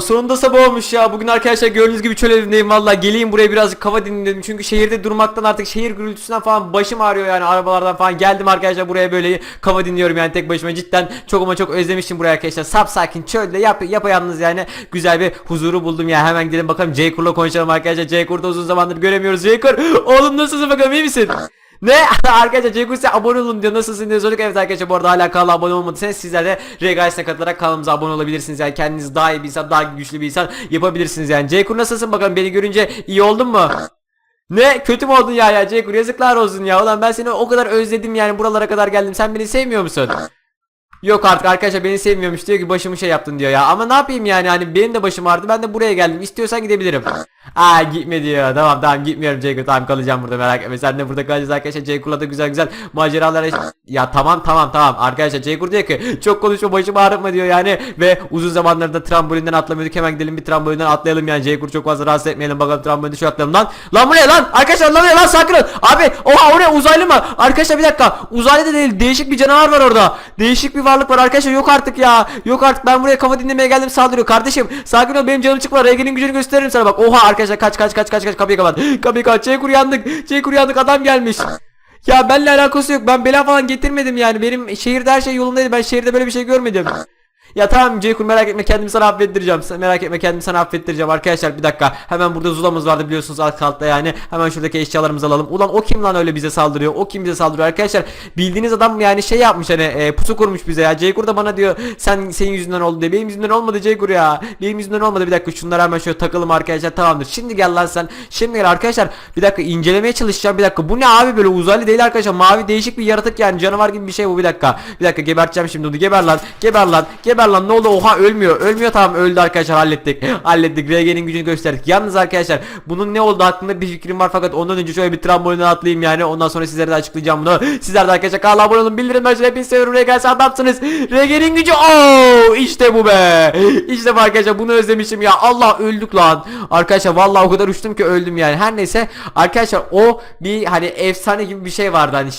Sonunda sabah olmuş ya. Bugün arkadaşlar gördüğünüz gibi çöl evindeyim valla. Geleyim buraya birazcık kafa dinleyin dedim. Çünkü şehirde durmaktan artık şehir gürültüsünden falan başım ağrıyor yani arabalardan falan. Geldim arkadaşlar buraya böyle kafa dinliyorum yani tek başıma cidden çok ama çok özlemişim buraya arkadaşlar. Sap sakin çölde yap yapayalnız yani güzel bir huzuru buldum ya. Hemen gidelim bakalım Jaykur'la konuşalım arkadaşlar. Jaykur'da uzun zamandır göremiyoruz. Jaykur oğlum nasılsın bakalım iyi misin? Ne? arkadaşlar Ceyhun size abone olun diyor. Nasılsın diye sorduk. Evet arkadaşlar bu arada hala kanala abone olmadıysanız sizler de Regais'e katılarak kanalımıza abone olabilirsiniz. Yani kendiniz daha iyi bir insan, daha güçlü bir insan yapabilirsiniz yani. Ceyhun nasılsın bakalım beni görünce iyi oldun mu? Ne? Kötü mü oldun ya ya Ceyhun yazıklar olsun ya. Ulan ben seni o kadar özledim yani buralara kadar geldim. Sen beni sevmiyor musun? Yok artık arkadaşlar beni sevmiyormuş diyor ki başımı şey yaptın diyor ya. Ama ne yapayım yani hani benim de başım ağrıdı ben de buraya geldim. İstiyorsan gidebilirim. Aa gitme diyor. Tamam tamam gitmiyorum Ceyhun. Tamam kalacağım burada merak etme. Sen de burada kalacağız arkadaşlar. Ceyhun'la da güzel güzel maceralar Ya tamam tamam tamam. Arkadaşlar Ceyhun diyor ki çok konuşma başımı ağrıtma diyor yani. Ve uzun zamanlarda da trambolinden atlamıyorduk. Hemen gidelim bir trambolinden atlayalım yani. Ceyhun çok fazla rahatsız etmeyelim. Bakalım trambolinde şu atlayalım lan. Lan bu ne lan? Arkadaşlar lan bu ne lan sakin. Abi oha o ne uzaylı mı? Arkadaşlar bir dakika. Uzaylı da değil. Değişik bir canavar var orada. Değişik bir varlık var arkadaşlar. Yok artık ya. Yok artık ben buraya kafa dinlemeye geldim saldırıyor. Kardeşim sakin ol benim canım çıkma. Regen'in gücünü gösteririm sana bak. Oha arkadaşlar kaç kaç kaç kaç kaç kapıyı kapat. Kapıyı kapat. Ceykur yandık. Ceykur yandık adam gelmiş. Ya benimle alakası yok. Ben bela falan getirmedim yani. Benim şehirde her şey yolundaydı. Ben şehirde böyle bir şey görmedim. Ya tamam Ceykur merak etme kendimi sana affettireceğim. Sen merak etme kendimi sana affettireceğim arkadaşlar bir dakika. Hemen burada zulamız vardı biliyorsunuz alt altta yani. Hemen şuradaki eşyalarımızı alalım. Ulan o kim lan öyle bize saldırıyor? O kim bize saldırıyor arkadaşlar? Bildiğiniz adam yani şey yapmış hani e, pusu kurmuş bize ya. Ceykur da bana diyor sen senin yüzünden oldu diye. Benim yüzümden olmadı Ceykur ya. Benim yüzümden olmadı. Bir dakika şunları hemen şöyle takalım arkadaşlar tamamdır. Şimdi gel lan sen. Şimdi gel arkadaşlar. Bir dakika incelemeye çalışacağım. Bir dakika bu ne abi böyle uzaylı değil arkadaşlar. Mavi değişik bir yaratık yani canavar gibi bir şey bu bir dakika. Bir dakika geberteceğim şimdi onu. Geber lan. Geber lan. Geber lan. Ne oldu? Oha ölmüyor. Ölmüyor tamam öldü arkadaşlar hallettik. Hallettik. RG'nin gücünü gösterdik. Yalnız arkadaşlar bunun ne oldu hakkında bir fikrim var fakat ondan önce şöyle bir trambolinden atlayayım yani. Ondan sonra sizlere de açıklayacağım bunu. Sizler de arkadaşlar kanala abone olun. Bildirim açın. Hepinizi seviyorum. RG adamsınız. RG'nin gücü. Oo işte bu be. İşte bu arkadaşlar bunu özlemişim ya. Allah öldük lan. Arkadaşlar vallahi o kadar uçtum ki öldüm yani. Her neyse arkadaşlar o bir hani efsane gibi bir şey vardı. Hani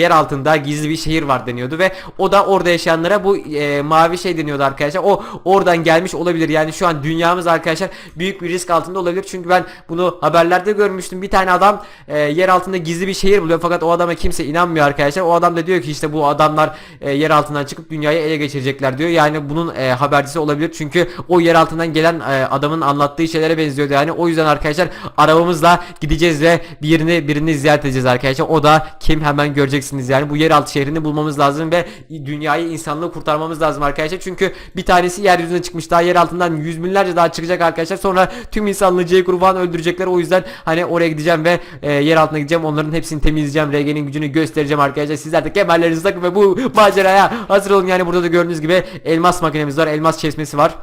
yer altında gizli bir şehir var deniyordu ve o da orada yaşayanlara bu e, mavi şey deniyordu arkadaşlar. O oradan gelmiş olabilir. Yani şu an dünyamız arkadaşlar büyük bir risk altında olabilir. Çünkü ben bunu haberlerde görmüştüm. Bir tane adam e, yer altında gizli bir şehir buluyor fakat o adama kimse inanmıyor arkadaşlar. O adam da diyor ki işte bu adamlar e, yer altından çıkıp dünyayı ele geçirecekler diyor. Yani bunun e, habercisi olabilir. Çünkü o yer altından gelen e, adamın anlattığı şeylere benziyordu yani. O yüzden arkadaşlar arabamızla gideceğiz ve birini birini ziyaret edeceğiz arkadaşlar. O da kim hemen göreceksiniz yani. Bu yeraltı şehrini bulmamız lazım ve dünyayı insanlığı kurtarmamız lazım arkadaşlar. Çünkü bir tanesi yeryüzüne çıkmış. Daha yer altından yüz binlerce daha çıkacak arkadaşlar. Sonra tüm insanlığı C grubu öldürecekler. O yüzden hani oraya gideceğim ve e, yer altına gideceğim. Onların hepsini temizleyeceğim. RG'nin gücünü göstereceğim arkadaşlar. Sizler de kemerlerinizi takın ve bu maceraya hazır olun. Yani burada da gördüğünüz gibi elmas makinemiz var. Elmas çeşmesi var.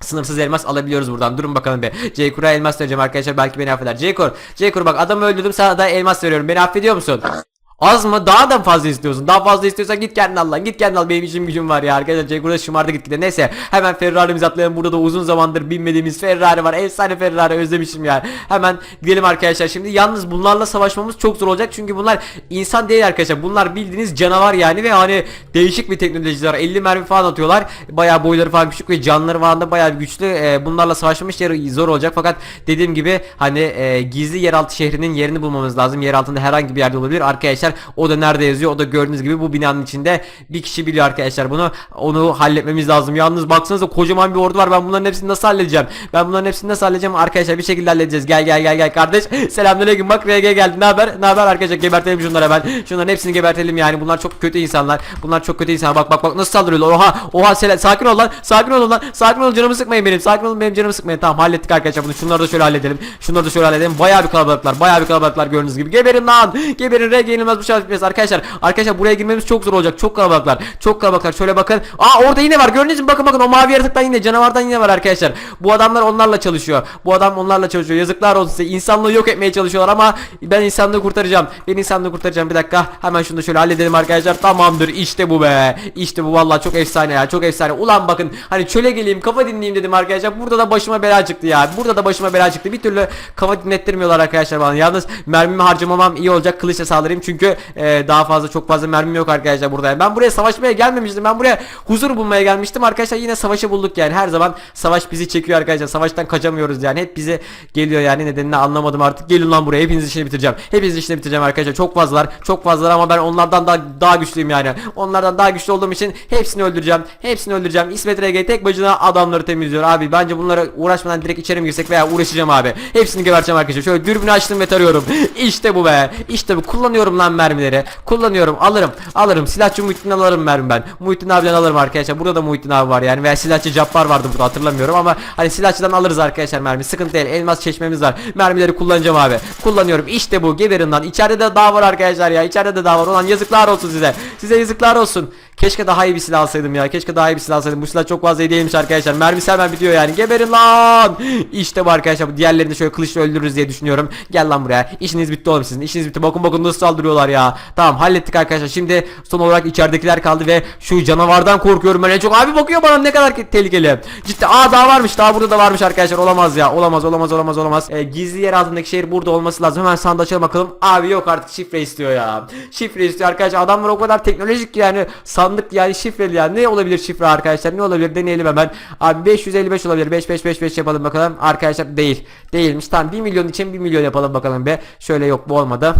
Sınırsız elmas alabiliyoruz buradan. Durun bakalım be. Ceykur'a elmas vereceğim arkadaşlar. Belki beni affeder. Ceykur. Ceykur bak adamı öldürdüm sana da elmas veriyorum. Beni affediyor musun? Az mı? Daha da fazla istiyorsun. Daha fazla istiyorsan git kendin al lan. Git kendin al. Benim işim gücüm var ya. Arkadaşlar Ceykur'a şımardı gitgide. Neyse. Hemen Ferrari'mizi atlayalım. Burada da uzun zamandır binmediğimiz Ferrari var. Efsane Ferrari özlemişim ya. Hemen gidelim arkadaşlar. Şimdi yalnız bunlarla savaşmamız çok zor olacak. Çünkü bunlar insan değil arkadaşlar. Bunlar bildiğiniz canavar yani ve hani değişik bir teknolojiler. 50 mermi falan atıyorlar. Bayağı boyları falan küçük ve canları falan da bayağı güçlü. Ee, bunlarla savaşmamız zor olacak. Fakat dediğim gibi hani e, gizli yeraltı şehrinin yerini bulmamız lazım. Yer altında herhangi bir yerde olabilir. Arkadaşlar o da nerede yazıyor? O da gördüğünüz gibi bu binanın içinde bir kişi biliyor arkadaşlar bunu. Onu halletmemiz lazım. Yalnız baksanıza kocaman bir ordu var. Ben bunların hepsini nasıl halledeceğim? Ben bunların hepsini nasıl halledeceğim? Arkadaşlar bir şekilde halledeceğiz. Gel gel gel gel kardeş. Selamünaleyküm. Bak RG geldi. Ne haber? Ne haber arkadaşlar? Gebertelim şunları hemen. Şunların hepsini gebertelim yani. Bunlar çok kötü insanlar. Bunlar çok kötü insanlar. Bak bak bak nasıl saldırıyorlar. Oha. Oha sela- sakin ol lan. Sakin ol lan. Sakin ol canımı sıkmayın benim. Sakin olun benim canımı sıkmayın. Tamam hallettik arkadaşlar bunu. Şunları da şöyle halledelim. Şunları da şöyle halledelim. Bayağı bir kalabalıklar. Bayağı bir kalabalıklar gördüğünüz gibi. Geberin lan. Geberin RG yenilmez bu bitmez arkadaşlar. Arkadaşlar buraya girmemiz çok zor olacak. Çok kalabalıklar. Çok kalabalıklar. Şöyle bakın. Aa orada yine var. Gördünüz mü? Bakın bakın o mavi yaratıktan yine canavardan yine var arkadaşlar. Bu adamlar onlarla çalışıyor. Bu adam onlarla çalışıyor. Yazıklar olsun size. İnsanlığı yok etmeye çalışıyorlar ama ben insanlığı kurtaracağım. Ben insanlığı kurtaracağım. Bir dakika. Hemen şunu da şöyle halledelim arkadaşlar. Tamamdır. İşte bu be. İşte bu vallahi çok efsane ya. Çok efsane. Ulan bakın hani çöle geleyim kafa dinleyeyim dedim arkadaşlar. Burada da başıma bela çıktı ya. Burada da başıma bela çıktı. Bir türlü kafa dinlettirmiyorlar arkadaşlar bana. Yalnız mermimi harcamamam iyi olacak. Kılıçla saldırayım çünkü çünkü e, daha fazla çok fazla mermim yok arkadaşlar burada. Ben buraya savaşmaya gelmemiştim. Ben buraya huzur bulmaya gelmiştim arkadaşlar. Yine savaşı bulduk yani. Her zaman savaş bizi çekiyor arkadaşlar. Savaştan kaçamıyoruz yani. Hep bize geliyor yani nedenini anlamadım artık. Gelin lan buraya. Hepinizin işini bitireceğim. Hepinizin işini bitireceğim arkadaşlar. Çok fazlalar. Çok fazlalar ama ben onlardan daha, daha güçlüyüm yani. Onlardan daha güçlü olduğum için hepsini öldüreceğim. Hepsini öldüreceğim. İsmet RG tek başına adamları temizliyor abi. Bence bunlara uğraşmadan direkt içeri mi girsek veya uğraşacağım abi. Hepsini geberteceğim arkadaşlar. Şöyle dürbünü açtım ve tarıyorum. İşte bu be. İşte bu. Kullanıyorum lan mermileri. Kullanıyorum. Alırım. Alırım. Silahçı Muhittin alırım mermi ben. Muhittin abiden alırım arkadaşlar. Burada da Muhittin abi var yani. Veya silahçı Cappar vardı burada hatırlamıyorum ama hani silahçıdan alırız arkadaşlar mermi. Sıkıntı değil. Elmas çeşmemiz var. Mermileri kullanacağım abi. Kullanıyorum. İşte bu. Geberin lan. İçeride de daha var arkadaşlar ya. İçeride de daha var. Ulan yazıklar olsun size. Size yazıklar olsun. Keşke daha iyi bir silah alsaydım ya. Keşke daha iyi bir silah alsaydım. Bu silah çok fazla iyi değilmiş arkadaşlar. Mermisi hemen bitiyor yani. Geberin lan. İşte bu arkadaşlar. Diğerlerini şöyle kılıçla öldürürüz diye düşünüyorum. Gel lan buraya. İşiniz bitti oğlum sizin. İşiniz bitti. Bakın bakın nasıl saldırıyorlar ya. Tamam hallettik arkadaşlar. Şimdi son olarak içeridekiler kaldı ve şu canavardan korkuyorum ben en çok. Abi bakıyor bana ne kadar tehlikeli. Ciddi. Aa daha varmış. Daha burada da varmış arkadaşlar. Olamaz ya. Olamaz olamaz olamaz olamaz. Ee, gizli yer altındaki şehir burada olması lazım. Hemen sandığı açalım bakalım. Abi yok artık şifre istiyor ya. Şifre istiyor arkadaşlar. Adamlar o kadar teknolojik ki yani sandık yani şifreli yani. Ne olabilir şifre arkadaşlar? Ne olabilir? Deneyelim hemen. Abi 555 olabilir. 5555 yapalım bakalım. Arkadaşlar değil. Değilmiş. Tamam 1 milyon için 1 milyon yapalım bakalım be. Şöyle yok bu olmadı.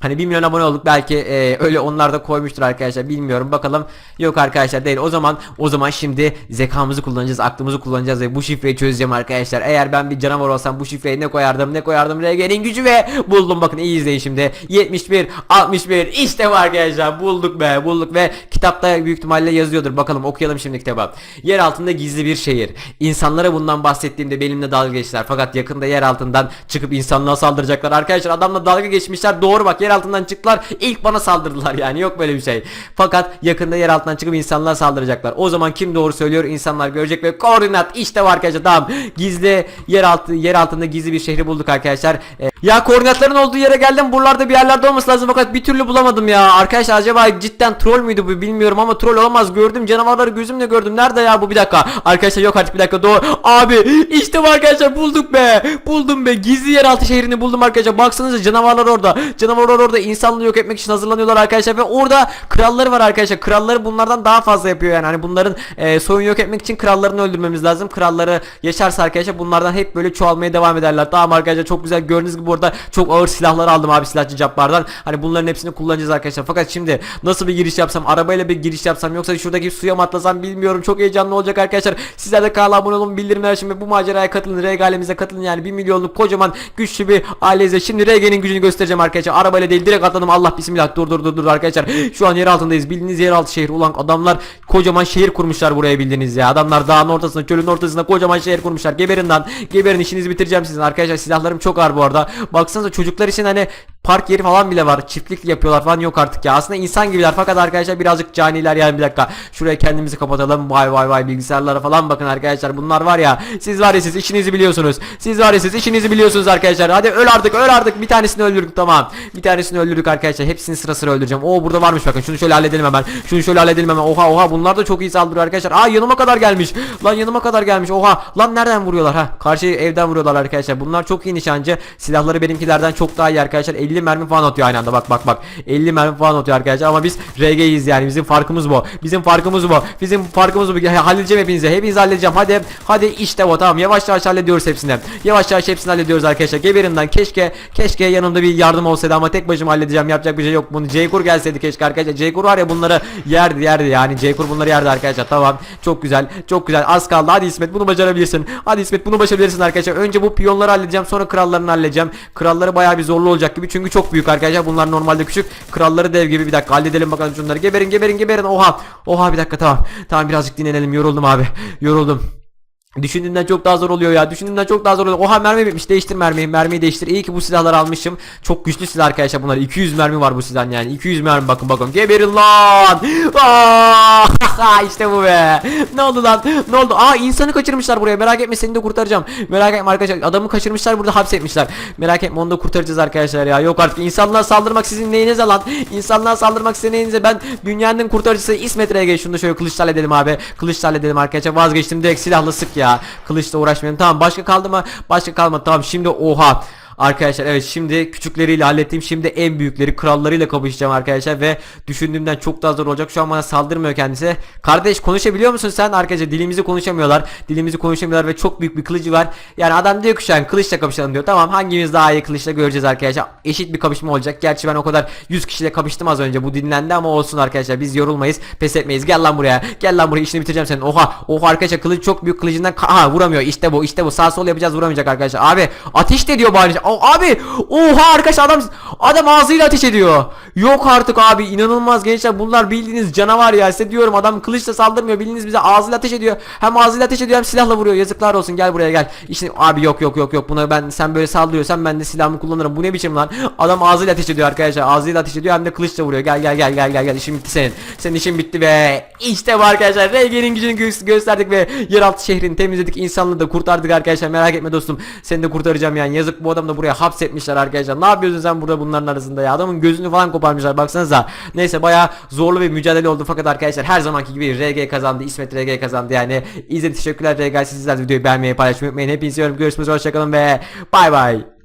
Hani 1 milyon abone olduk belki e, öyle onlar da koymuştur arkadaşlar bilmiyorum bakalım. Yok arkadaşlar değil. O zaman o zaman şimdi zekamızı kullanacağız aklımızı kullanacağız ve bu şifreyi çözeceğim arkadaşlar. Eğer ben bir canavar olsam bu şifreyi ne koyardım ne koyardım? RG'nin gücü ve buldum. Bakın iyi izleyin şimdi. 71 61 işte bu arkadaşlar. Bulduk be bulduk ve kitapta büyük ihtimalle yazıyordur. Bakalım okuyalım şimdi kitaba yer altında gizli bir şehir. İnsanlara bundan bahsettiğimde benimle dalga geçtiler. Fakat yakında yer altından çıkıp insanlığa saldıracaklar. Arkadaşlar adamla dalga geçmişler. Doğru bak yer altından çıktılar ilk bana saldırdılar yani. Yok böyle bir şey. Fakat yakında yer altından çıkıp insanlığa saldıracaklar. O zaman kim doğru söylüyor? İnsanlar görecek ve koordinat. İşte var arkadaşlar tamam. Gizli yer altı yer altında gizli bir şehri bulduk arkadaşlar. E, ya koordinatların olduğu yere geldim. Buralarda bir yerlerde olması lazım fakat bir türlü bulamadım ya. Arkadaşlar acaba cidden troll müydü bu bilmiyorum ama troll olamaz. Gördüm canavarları gözümle gördüm. Nerede ya bu? Bir dakika. Arkadaşlar yok artık bir dakika. Doğru. Abi işte bu arkadaşlar. Bulduk be. Buldum be. Gizli yeraltı şehrini buldum arkadaşlar. Baksanıza canavarlar orada. Canavarlar orada insanlığı yok etmek için hazırlanıyorlar arkadaşlar ve orada kralları var arkadaşlar. Kralları bunlardan daha fazla yapıyor yani. Hani bunların e, soyun yok etmek için krallarını öldürmemiz lazım. Kralları yaşarsa arkadaşlar bunlardan hep böyle çoğalmaya devam ederler. Tamam arkadaşlar çok güzel. Gördüğünüz gibi orada çok ağır silahlar aldım abi silahçı caplardan hani bunların hepsini kullanacağız arkadaşlar. Fakat şimdi nasıl bir giriş yapsam arabayla bir giriş yapsam yoksa şuradaki suya mı atlasam bilmiyorum. Çok heyecanlı olacak arkadaşlar. Sizler de kanala abone olun bildirimler ve bu maceraya katılın. Regalemize katılın yani. 1 milyonluk kocaman güçlü bir aileyiz şimdi RG'nin gücünü göstereceğim arkadaşlar. Arabayla değil. Direkt atladım. Allah bismillah. Dur dur dur dur arkadaşlar. Şu an yer altındayız. Bildiğiniz yeraltı şehir. Ulan adamlar kocaman şehir kurmuşlar buraya bildiğiniz ya. Adamlar dağın ortasında çölün ortasında kocaman şehir kurmuşlar. Geberin lan. Geberin işinizi bitireceğim sizin. Arkadaşlar silahlarım çok ağır bu arada. Baksanıza çocuklar için hani park yeri falan bile var. Çiftlik yapıyorlar falan yok artık ya. Aslında insan gibiler. Fakat arkadaşlar birazcık caniler yani. Bir dakika. Şuraya kendimizi kapatalım. Vay vay vay. Bilgisayarlara falan bakın arkadaşlar. Bunlar var ya. Siz var ya siz işinizi biliyorsunuz. Siz var ya siz işinizi biliyorsunuz arkadaşlar. Hadi öl artık öl artık. Bir tanesini öldürdük. Tamam. Bir tanesini öldürdük arkadaşlar. Hepsini sıra sıra öldüreceğim. Oo burada varmış bakın. Şunu şöyle halledelim hemen. Şunu şöyle halledelim hemen. Oha oha. Bunlar da çok iyi saldırıyor arkadaşlar. Aa yanıma kadar gelmiş. Lan yanıma kadar gelmiş. Oha. Lan nereden vuruyorlar? Ha karşı evden vuruyorlar arkadaşlar. Bunlar çok iyi nişancı. Silahları benimkilerden çok daha iyi arkadaşlar 50 mermi falan atıyor aynı anda. Bak bak bak. 50 mermi falan atıyor arkadaşlar. Ama biz RG'yiz yani. Bizim farkımız bu. Bizim farkımız bu. Bizim farkımız bu. Ha, halledeceğim hepinize hepinizi halledeceğim. Hadi hadi işte bu. Tamam yavaş yavaş hallediyoruz hepsini. Yavaş yavaş hepsini hallediyoruz arkadaşlar. Geberinden keşke keşke yanımda bir yardım olsaydı ama tek başıma halledeceğim. Yapacak bir şey yok. Bunu Ceykur gelseydi keşke arkadaşlar. Ceykur var ya bunları yerdi yerdi yani. Ceykur bunları yerdi arkadaşlar. Tamam. Çok güzel çok güzel. Az kaldı. Hadi İsmet bunu başarabilirsin. Hadi İsmet bunu başarabilirsin arkadaşlar. Önce bu piyonları halledeceğim sonra krallarını halledeceğim. Kralları bayağı bir zorlu olacak gibi çünkü çok büyük arkadaşlar bunlar normalde küçük kralları dev gibi bir dakika halledelim bakalım şunları geberin geberin geberin oha oha bir dakika tamam tamam birazcık dinlenelim yoruldum abi yoruldum Düşündüğümden çok daha zor oluyor ya. Düşündüğümden çok daha zor oluyor. Oha mermi bitmiş. Değiştir mermiyi. Mermiyi değiştir. İyi ki bu silahları almışım. Çok güçlü silah arkadaşlar bunlar. 200 mermi var bu silahın yani. 200 mermi bakın bakın. Geberin lan. Aa, işte bu be. Ne oldu lan? Ne oldu? Aa insanı kaçırmışlar buraya. Merak etme seni de kurtaracağım. Merak etme arkadaşlar. Adamı kaçırmışlar burada hapsetmişler. Merak etme onu da kurtaracağız arkadaşlar ya. Yok artık insanlığa saldırmak sizin neyinize lan? İnsanlığa saldırmak sizin neyinize? Ben dünyanın kurtarıcısı İsmet Rege. Şunu da şöyle kılıçla halledelim abi. Kılıçla halledelim arkadaşlar. Vazgeçtim direkt silahla sık ya. Kılıçla uğraşmayalım. Tamam başka kaldı mı? Başka kalmadı. Tamam şimdi oha. Arkadaşlar evet şimdi küçükleriyle hallettim. Şimdi en büyükleri krallarıyla kapışacağım arkadaşlar ve düşündüğümden çok daha zor olacak. Şu an bana saldırmıyor kendisi. Kardeş konuşabiliyor musun sen? Arkadaşlar dilimizi konuşamıyorlar. Dilimizi konuşamıyorlar ve çok büyük bir kılıcı var. Yani adam diyor ki şu an kılıçla kapışalım diyor. Tamam hangimiz daha iyi kılıçla göreceğiz arkadaşlar. Eşit bir kapışma olacak. Gerçi ben o kadar 100 kişiyle kapıştım az önce. Bu dinlendi ama olsun arkadaşlar. Biz yorulmayız. Pes etmeyiz. Gel lan buraya. Gel lan buraya işini bitireceğim senin. Oha. Oha arkadaşlar kılıç çok büyük kılıcından Aha vuramıyor. İşte bu. işte bu. Sağ sol yapacağız vuramayacak arkadaşlar. Abi ateş de diyor bari. Abi. Oha arkadaşlar adam adam ağzıyla ateş ediyor. Yok artık abi inanılmaz gençler. Bunlar bildiğiniz canavar ya. Size diyorum adam kılıçla saldırmıyor. Bildiğiniz bize ağzıyla ateş ediyor. Hem ağzıyla ateş ediyor hem silahla vuruyor. Yazıklar olsun. Gel buraya gel. İşte abi yok yok yok yok. Buna ben sen böyle saldırıyorsan ben de silahımı kullanırım. Bu ne biçim lan? Adam ağzıyla ateş ediyor arkadaşlar. Ağzıyla ateş ediyor hem de kılıçla vuruyor. Gel gel gel gel gel gel. İşin bitti senin. Senin işin bitti ve işte bu arkadaşlar. RG'nin gücünü gö- gösterdik ve yeraltı şehrini temizledik. İnsanlığı da kurtardık arkadaşlar. Merak etme dostum. Seni de kurtaracağım yani. Yazık bu adam da buraya hapsetmişler arkadaşlar. Ne yapıyorsun sen burada bunların arasında ya? Adamın gözünü falan koparmışlar baksanıza. Neyse bayağı zorlu bir mücadele oldu fakat arkadaşlar her zamanki gibi RG kazandı. İsmet RG kazandı yani. İzlediğiniz teşekkürler RG. Sizler de videoyu beğenmeyi paylaşmayı unutmayın. Hepinizi seviyorum. Görüşmek üzere. Hoşçakalın ve bay bay.